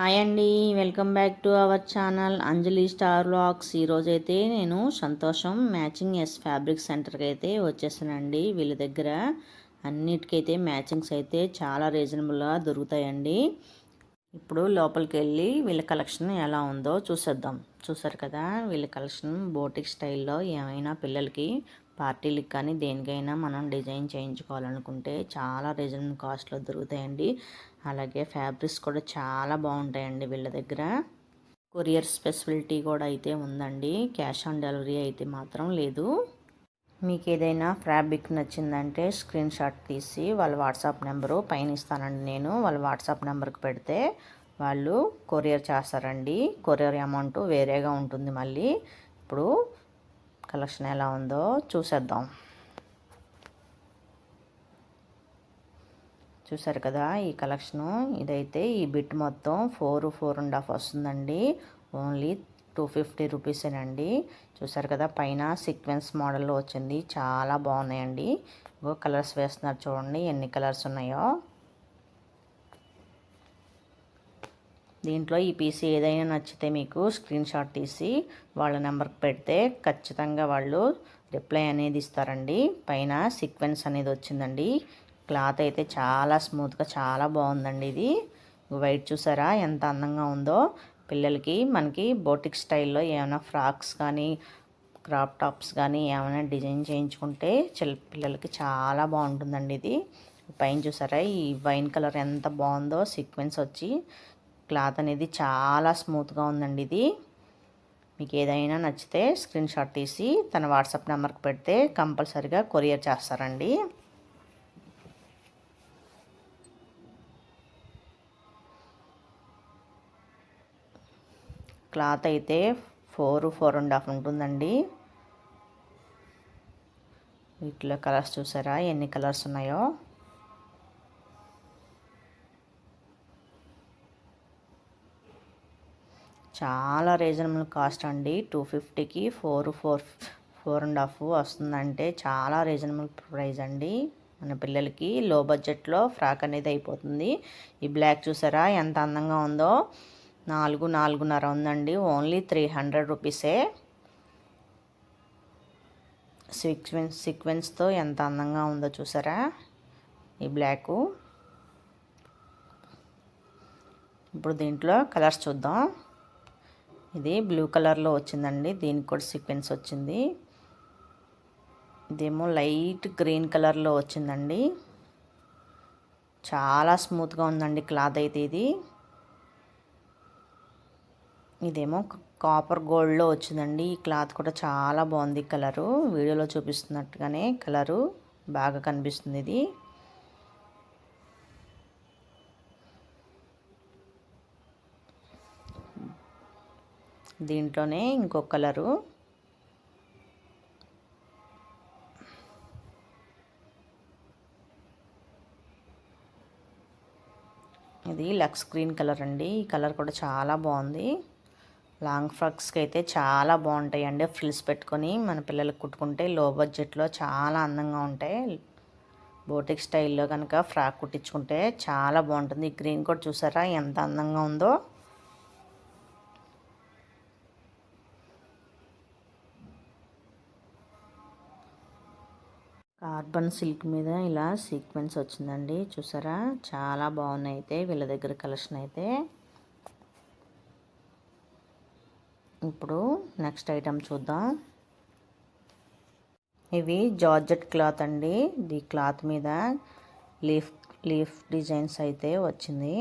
Hi అండి welcome back to our channel Anjali star vlogs. ఈరోజైతే నేను సంతోషం మ్యాచింగ్ ఎస్ ఫ్యాబ్రిక్ సెంటర్కి అయితే వచ్చేసానండి. వీళ్ళ దగ్గర అన్నిటికైతే మ్యాచింగ్స్ అయితే చాలా రీజనబుల్గా దొరుకుతాయండి. ఇప్పుడు లోపలికి వెళ్ళి వీళ్ళ కలెక్షన్ ఎలా ఉందో చూసేద్దాం. చూసారు కదా వీళ్ళ కలెక్షన్ బోటిక్ స్టైల్లో ఏమైనా పిల్లలకి పార్టీలకు కానీ దేనికైనా మనం డిజైన్ చేయించుకోవాలనుకుంటే చాలా రీజనబుల్ కాస్ట్లో దొరుకుతాయండి. అలాగే ఫ్యాబ్రిక్స్ కూడా చాలా బాగుంటాయండి వీళ్ళ దగ్గర. కొరియర్ స్పెసిఫిలిటీ కూడా అయితే ఉందండి. క్యాష్ ఆన్ డెలివరీ అయితే మాత్రం లేదు. మీకు ఏదైనా ఫ్యాబ్రిక్ నచ్చిందంటే స్క్రీన్ షాట్ తీసి వాళ్ళ వాట్సాప్ నెంబరు పైన ఇస్తానండి నేను. వాళ్ళ వాట్సాప్ నెంబర్కి పెడితే వాళ్ళు కొరియర్ చేస్తారండి. కొరియర్ అమౌంట్ వేరేగా ఉంటుంది మళ్ళీ. ఇప్పుడు కలెక్షన్ ఎలా ఉందో చూసేద్దాం. చూసారు కదా ఈ కలెక్షను? ఇదైతే ఈ బిట్ మొత్తం ఫోర్ ఫోర్ అండ్ హాఫ్ వస్తుందండి. ఓన్లీ టూ ఫిఫ్టీ రూపీసేనండి. చూసారు కదా పైన సీక్వెన్స్ మోడల్లో వచ్చింది. చాలా బాగున్నాయండి. ఇంకో కలర్స్ వేస్తున్నారు చూడండి ఎన్ని కలర్స్ ఉన్నాయో. దీంట్లో ఈ పీసీ ఏదైనా నచ్చితే మీకు స్క్రీన్ షాట్ తీసి వాళ్ళ నెంబర్కి పెడితే ఖచ్చితంగా వాళ్ళు రిప్లై అనేది ఇస్తారండి. పైన సీక్వెన్స్ అనేది వచ్చిందండి. క్లాత్ అయితే చాలా స్మూత్గా చాలా బాగుందండి ఇది. వైట్ చూసారా? ఎంత అందంగా ఉందో. పిల్లలకి మనకి బోటిక్ స్టైల్లో ఏమైనా ఫ్రాక్స్ కానీ క్రాప్ టాప్స్ కానీ ఏమైనా డిజైన్ చేయించుకుంటే చిల్ పిల్లలకి చాలా బాగుంటుందండి ఇది. పైన చూసారా? ఈ వైన్ కలర్ ఎంత బాగుందో సీక్వెన్స్ వచ్చి క్లాత్ అనేది చాలా స్మూత్గా ఉందండి ఇది. మీకు ఏదైనా నచ్చితే స్క్రీన్ షాట్ తీసి తన వాట్సాప్ నెంబర్కి పెడితే కంపల్సరిగా కొరియర్ చేస్తారండి. క్లాత్ అయితే ఫోర్ ఫోర్ అండ్ హాఫ్ ఉంటుందండి. వీటిలో కలర్స్ చూసారా? ఎన్ని కలర్స్ ఉన్నాయో? చాలా రీజనబుల్ కాస్ట్ అండి. టూ ఫిఫ్టీకి four four four and half వస్తుందంటే చాలా రీజనబుల్ ప్రైస్ అండి. మన పిల్లలకి లో బడ్జెట్లో ఫ్రాక్ అనేది అయిపోతుంది. ఈ బ్లాక్ చూసారా ఎంత అందంగా ఉందో? నాలుగు నాలుగున్నర ఉందండి. ఓన్లీ త్రీ హండ్రెడ్ రూపీసే. సీక్వెన్స్ సీక్వెన్స్తో ఎంత అందంగా ఉందో చూసారా? ఈ బ్లాకు. ఇప్పుడు దీంట్లో కలర్స్ చూద్దాం. ఇది బ్లూ కలర్లో వచ్చిందండి. దీనికి కూడా సీక్వెన్స్ వచ్చింది. ఇదేమో లైట్ గ్రీన్ కలర్లో వచ్చిందండి. చాలా స్మూత్గా ఉందండి క్లాత్ అయితే ఇది. ఇదేమో కాపర్ గోల్డ్లో వచ్చిందండి. ఈ క్లాత్ కూడా చాలా బాగుంది కలరు. వీడియోలో చూపిస్తున్నట్టుగానే కలరు బాగా కనిపిస్తుంది ఇది. దీంట్లోనే ఇంకొక కలరు. ఇది లక్స్ గ్రీన్ కలర్ అండి. ఈ కలర్ కూడా చాలా బాగుంది. లాంగ్ ఫ్రాక్స్కి అయితే చాలా బాగుంటాయండి ఫ్రిల్స్ పెట్టుకొని మన పిల్లలకు కుట్టుకుంటే లో బడ్జెట్లో చాలా అందంగా ఉంటాయి. బోటిక్ స్టైల్లో కనుక ఫ్రాక్ కుట్టించుకుంటే చాలా బాగుంటుంది. గ్రీన్ కూడా చూసారా? ఎంత అందంగా ఉందో. కార్బన్ సిల్క్ మీద ఇలా సీక్వెన్స్ వచ్చిందండి. చూసారా? చాలా బాగున్నాయి అయితే వీళ్ళ దగ్గర కలెక్షన్ అయితే. ఇప్పుడు నెక్స్ట్ ఐటెం చూద్దాం. ఇవి జార్జెట్ క్లాత్ అండి. ఈ క్లాత్ మీద లీఫ్ లీఫ్ డిజైన్స్ అయితే వచ్చింది.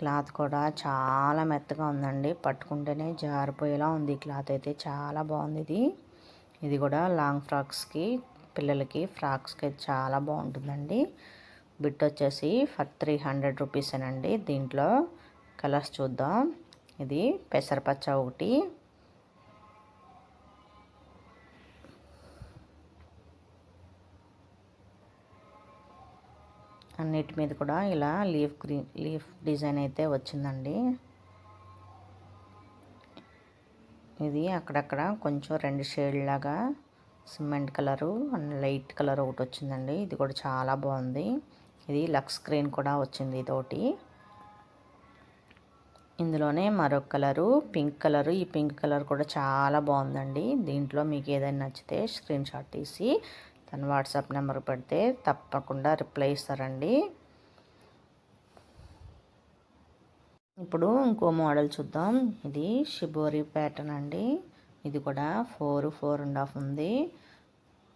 క్లాత్ కూడా చాలా మెత్తగా ఉందండి. పట్టుకుంటేనే జారిపోయేలా ఉంది. క్లాత్ అయితే చాలా బాగుంది ఇది. ఇది కూడా లాంగ్ ఫ్రాక్స్కి పిల్లలకి ఫ్రాక్స్కి చాలా బాగుంటుందండి. బిట్ వచ్చేసి ఫర్ త్రీ హండ్రెడ్ రూపీసేనండి దీంట్లో కలర్స్ చూద్దాం. ఇది పెసరపచ్చ ఒకటి. అన్నిటి మీద కూడా ఇలా లీఫ్ గ్రీన్ లీఫ్ డిజైన్ అయితే వచ్చిందండి. ఇది అక్కడక్కడ కొంచెం రెండు షేడ్ లాగా cement colour and light colour ఒకటి వచ్చిందండి. ఇది కూడా చాలా బాగుంది. ఇది లక్స్ స్క్రీన్ కూడా వచ్చింది ఇదొకటి ఇందులోనే మరొక కలరు పింక్ కలరు. ఈ పింక్ కలర్ కూడా చాలా బాగుందండి. దీంట్లో మీకు ఏదైనా నచ్చితే స్క్రీన్ షాట్ తీసి తన వాట్సాప్ నెంబర్ పెడితే తప్పకుండా రిప్లై ఇస్తారండి. ఇప్పుడు ఇంకో మోడల్ చూద్దాం. ఇది షిబోరి ప్యాటర్న్ అండి. ఇది కూడా ఫోర్ ఫోర్ అండ్ హాఫ్ ఉంది.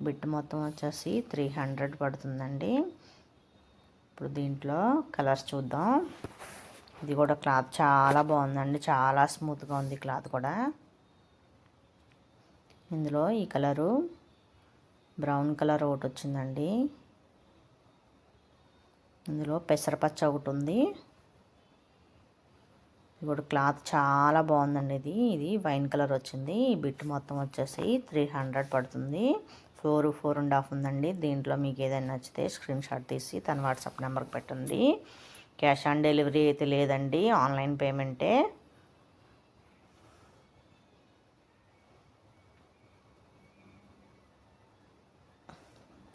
బిట్ మొత్తం వచ్చేసి త్రీ హండ్రెడ్ పడుతుందండి. ఇప్పుడు దీంట్లో కలర్స్ చూద్దాం. ఇది కూడా క్లాత్ చాలా బాగుందండి. చాలా స్మూత్గా ఉంది క్లాత్ కూడా. ఇందులో ఈ కలరు బ్రౌన్ కలర్ ఒకటి వచ్చిందండి. ఇందులో పెసరపచ్చ ఒకటి ఉంది. ఇప్పుడు క్లాత్ చాలా బాగుందండి ఇది. ఇది వైన్ కలర్ వచ్చింది. ఈ బిట్ మొత్తం వచ్చేసి త్రీ హండ్రెడ్ పడుతుంది. ఫోర్ ఫోర్ అండ్ హాఫ్ ఉందండి. దీంట్లో మీకు ఏదైనా నచ్చితే స్క్రీన్ షాట్ తీసి తన వాట్సాప్ నెంబర్కి పెట్టండి. క్యాష్ ఆన్ డెలివరీ అయితే లేదండి. ఆన్లైన్ పేమెంటే.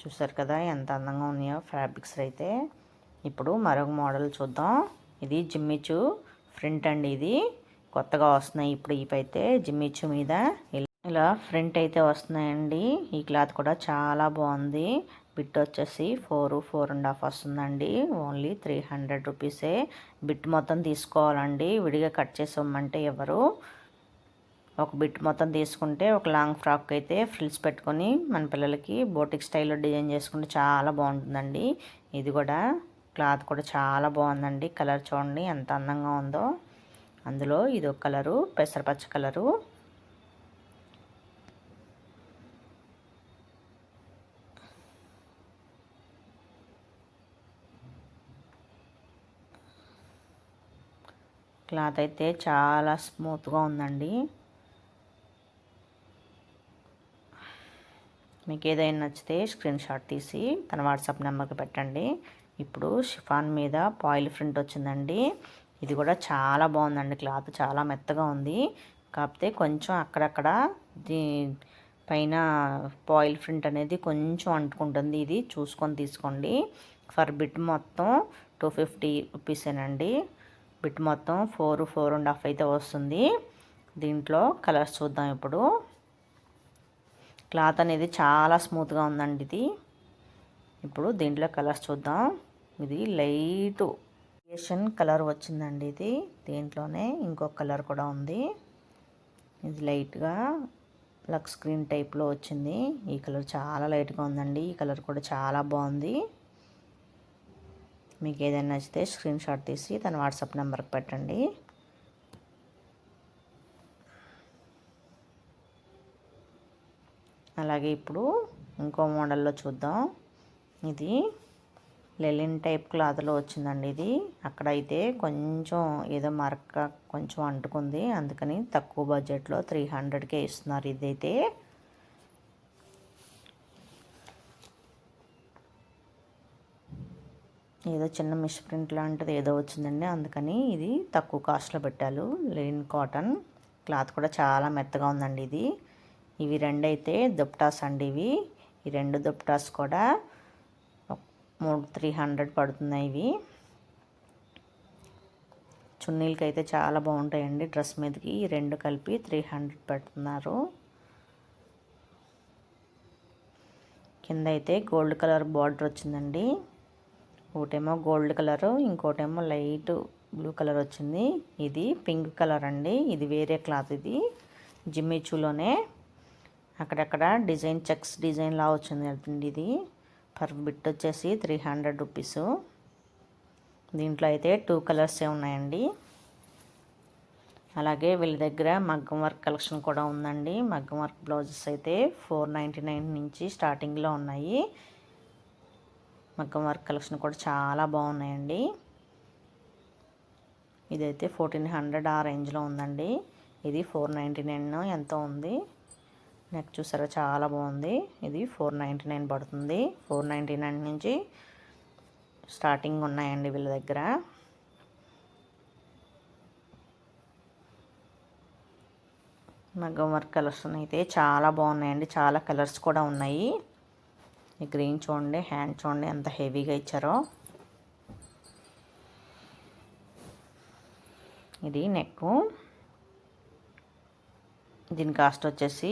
చూసారు కదా ఎంత అందంగా ఉన్నాయో ఫ్యాబ్రిక్స్ అయితే. ఇప్పుడు మరొక మోడల్ చూద్దాం. ఇది జిమ్మిచు ఫ్రంట్ అండి ఇది. కొత్తగా వస్తున్నాయి ఇప్పుడు ఇవైతే జిమ్మిచ్చు మీద. ఇలా ఫ్రంట్ అయితే వస్తున్నాయండి. ఈ క్లాత్ కూడా చాలా బాగుంది. బిట్ వచ్చేసి ఫోర్ ఫోర్ అండ్ హాఫ్ వస్తుందండి. ఓన్లీ త్రీ హండ్రెడ్ రూపీసే. బిట్ మొత్తం తీసుకోవాలండి. విడిగా కట్ చేసామంటే ఎవరు? ఒక బిట్ మొత్తం తీసుకుంటే ఒక లాంగ్ ఫ్రాక్ అయితే ఫ్రిల్స్ పెట్టుకొని మన పిల్లలకి బోటిక్ స్టైల్లో డిజైన్ చేసుకుంటే చాలా బాగుంటుందండి. ఇది కూడా క్లాత్ కూడా చాలా బాగుందండి. కలర్ చూడండి ఎంత అందంగా ఉందో. అందులో ఇది ఒక కలరు పెసరపచ్చ కలరు. క్లాత్ అయితే చాలా స్మూత్గా ఉందండి. మీకు ఏదైనా నచ్చితే స్క్రీన్ షాట్ తీసి తన వాట్సాప్ నెంబర్కి పెట్టండి. ఇప్పుడు షిఫాన్ మీద పాయిల్ ప్రింట్ వచ్చిందండి. ఇది కూడా చాలా బాగుందండి క్లాత్ చాలా మెత్తగా ఉంది. కాకపోతే కొంచెం అక్కడక్కడ దీ పైన పాయిల్ ప్రింట్ అనేది కొంచెం అంటుకుంటుంది. ఇది చూసుకొని తీసుకోండి. ఫర్ బిట్ మొత్తం టూ ఫిఫ్టీ రూపీసేనండి బిట్ మొత్తం ఫోర్ ఫోర్ అండ్ హాఫ్ అయితే వస్తుంది. దీంట్లో కలర్స్ చూద్దాం ఇప్పుడు. క్లాత్ అనేది చాలా స్మూత్గా ఉందండి ఇది. ఇప్పుడు దీంట్లో కలర్స్ చూద్దాం. ఇది లైట్. ఏషియన్ కలర్ వచ్చిందండి ఇది. దీంట్లోనే ఇంకొక కలర్ కూడా ఉంది. ఇది లైట్గా లక్స్ స్క్రీన్ టైప్లో వచ్చింది. ఈ కలర్ చాలా లైట్గా ఉందండి. ఈ కలర్ కూడా చాలా బాగుంది. మీకు ఏదైనా నచ్చితే స్క్రీన్ షాట్ తీసి తన వాట్సాప్ నెంబర్కి పెట్టండి. అలాగే ఇప్పుడు ఇంకో మోడల్లో చూద్దాం. ఇది లెలిన్ టైప్ క్లాత్లో వచ్చిందండి ఇది. అక్కడైతే కొంచెం ఏదో మరక కొంచెం అంటుకుంది. అందుకని తక్కువ బడ్జెట్లో త్రీ హండ్రెడ్కే ఇస్తున్నారు ఇదైతే. ఏదో చిన్న మిస్ ప్రింట్ లాంటిది ఏదో వచ్చిందండి. అందుకని ఇది తక్కువ కాస్ట్లో పెట్టారు. లెనిన్ కాటన్ క్లాత్ కూడా చాలా మెత్తగా ఉందండి ఇది. ఇవి రెండు అయితే దుప్టాస్ అండి ఇవి. ఈ రెండు దుప్టాస్ కూడా మూడు త్రీ హండ్రెడ్ పడుతున్నాయి ఇవి. చున్నీలకి అయితే చాలా బాగుంటాయండి. డ్రెస్ మీదకి ఈ రెండు కలిపి త్రీ హండ్రెడ్ పెడుతున్నారు. కింద అయితే గోల్డ్ కలర్ బార్డర్ వచ్చిందండి. ఒకటేమో గోల్డ్ కలరు ఇంకోటేమో లైట్ బ్లూ కలర్ వచ్చింది. ఇది పింక్ కలర్ అండి. ఇది వేరే క్లాత్ ఇది. జిమ్మిచూలోనే అక్కడక్కడ డిజైన్ చెక్స్ డిజైన్ లా వచ్చింది ఇది. పర్ బిట్ వచ్చేసి త్రీ హండ్రెడ్ రూపీస్. దీంట్లో అయితే టూ కలర్సే ఉన్నాయండి. అలాగే వీళ్ళ దగ్గర మగ్గం వర్క్ కలెక్షన్ కూడా ఉందండి. మగ్గం వర్క్ బ్లౌజెస్ అయితే ఫోర్ నైంటీ నైన్ నుంచి స్టార్టింగ్లో ఉన్నాయి. మగ్గం వర్క్ కలెక్షన్ కూడా చాలా బాగున్నాయండి. ఇదైతే ఫోర్టీన్ హండ్రెడ్ ఆ రేంజ్లో ఉందండి. ఇది ఫోర్ నైంటీ నైన్ ఎంతో ఉంది. నెక్ చూసారా? చాలా బాగుంది. ఇది ఫోర్ నైంటీ నైన్ పడుతుంది. ఫోర్ నైంటీ నైన్ నుంచి స్టార్టింగ్ ఉన్నాయండి వీళ్ళ దగ్గర. మగ్గం వర్క్ కలర్స్ అయితే చాలా బాగున్నాయండి. చాలా కలర్స్ కూడా ఉన్నాయి. ఈ గ్రీన్ చూడండి హ్యాండ్ చూడండి ఎంత హెవీగా ఇచ్చారో. ఇది నెక్ దీని కాస్ట్ వచ్చేసి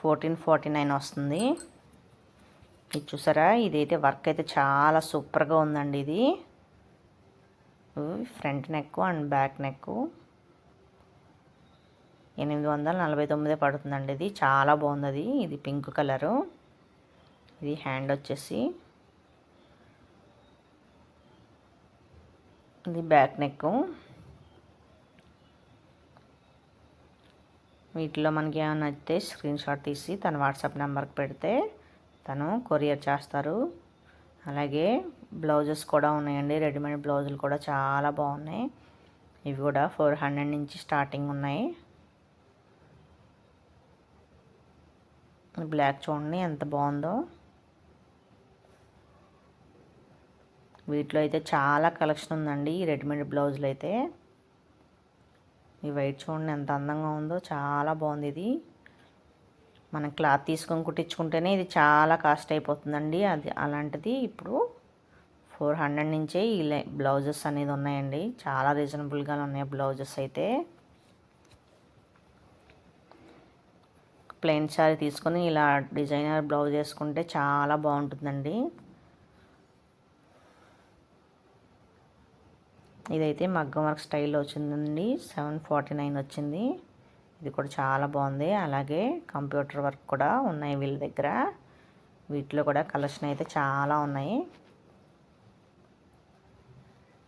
ఫోర్టీన్ ఫార్టీ నైన్ వస్తుంది. ఇది చూసారా? ఇదైతే వర్క్ అయితే చాలా సూపర్గా ఉందండి ఇది. Front neck and back neck. ఎనిమిది వందల నలభై తొమ్మిది పడుతుందండి ఇది. చాలా బాగుంది అది ఇది పింక్ కలరు. ఇది హ్యాండ్ వచ్చేసి. ఇది బ్యాక్ నెక్. వీటిలో మనకి ఏమైనా నచ్చితే స్క్రీన్ షాట్ తీసి తన వాట్సాప్ నెంబర్కి పెడితే తను కొరియర్ చేస్తారు. అలాగే బ్లౌజెస్ కూడా ఉన్నాయండి. రెడీమేడ్ బ్లౌజులు కూడా చాలా బాగున్నాయి. ఇవి కూడా ఫోర్ హండ్రెడ్ నుంచి స్టార్టింగ్ ఉన్నాయి. బ్లాక్ చూడండి ఎంత బాగుందో. వీటిలో అయితే చాలా కలెక్షన్ ఉందండి. ఈ రెడీమేడ్ బ్లౌజులు అయితే. ఈ వైట్ చూడండి ఎంత అందంగా ఉందో చాలా బాగుంది ఇది. మనం క్లాత్ తీసుకొని కుట్టించుకుంటేనే ఇది చాలా కాస్ట్ అయిపోతుందండి. అది అలాంటిది ఇప్పుడు ఫోర్ హండ్రెడ్ నుంచే ఈ బ్లౌజెస్ అనేది ఉన్నాయండి. చాలా రీజనబుల్గా ఉన్నాయి బ్లౌజెస్ అయితే. ప్లెయిన్ శారీ తీసుకొని ఇలా డిజైనర్ బ్లౌజ్ వేసుకుంటే చాలా బాగుంటుందండి. ఇదైతే మగ్గం వర్క్ స్టైల్లో వచ్చిందండి. సెవెన్ ఫార్టీ నైన్ వచ్చింది. ఇది కూడా చాలా బాగుంది. అలాగే కంప్యూటర్ వర్క్ కూడా ఉన్నాయి వీళ్ళ దగ్గర. వీటిలో కూడా కలెక్షన్ అయితే చాలా ఉన్నాయి.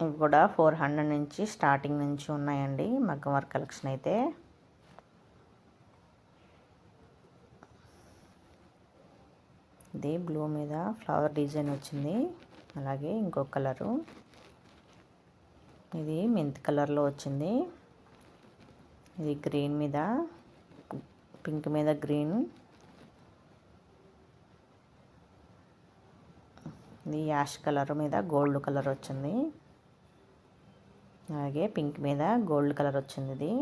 ఇవి కూడా ఫోర్ హండ్రెడ్ నుంచి స్టార్టింగ్ నుంచి ఉన్నాయండి మగ్గం వర్క్ కలెక్షన్ అయితే. ఇది బ్లూ మీద ఫ్లవర్ డిజైన్ వచ్చింది. అలాగే ఇంకొక కలరు. ఇది మెంత్ కలర్లో వచ్చింది. ఇది గ్రీన్ మీద పింక్ మీద గ్రీన్. ఇది యాష్ కలర్ మీద గోల్డ్ కలర్ వచ్చింది. అలాగే పింక్ మీద గోల్డ్ కలర్ వచ్చింది ఇది.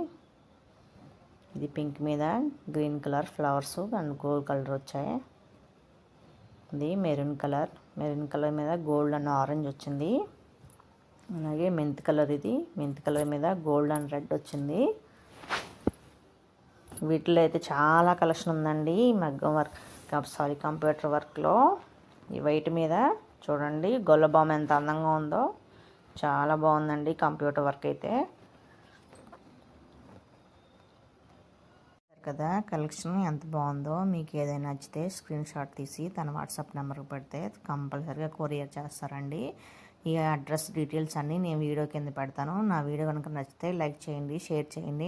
ఇది పింక్ మీద green colour flowers and gold colour వచ్చాయి. ఇది మెరూన్ కలర్ మెరూన్ కలర్ మీద గోల్డ్ అండ్ ఆరెంజ్ వచ్చింది. అలాగే మెంత్ కలర్ ఇది. మెంత్ కలర్ మీద గోల్డ్ అండ్ రెడ్ వచ్చింది. వీటిలో అయితే చాలా కలెక్షన్ ఉందండి మగ్గం వర్క్ సారీ కంప్యూటర్ వర్క్లో. ఈ వైట్ మీద చూడండి గొల్లబామ్ ఎంత అందంగా ఉందో. చాలా బాగుందండి కంప్యూటర్ వర్క్ అయితే. కదా కలెక్షన్ ఎంత బాగుందో. మీకు ఏదైనా నచ్చితే స్క్రీన్ షాట్ తీసి తన వాట్సాప్ నెంబర్కి పెడితే కంపల్సరీగా కొరియర్ చేస్తారండి. ఈ అడ్రస్ డీటెయిల్స్ అన్నీ నేను వీడియో కింద పెడతాను. నా వీడియో కనుక నచ్చితే లైక్ చేయండి షేర్ చేయండి.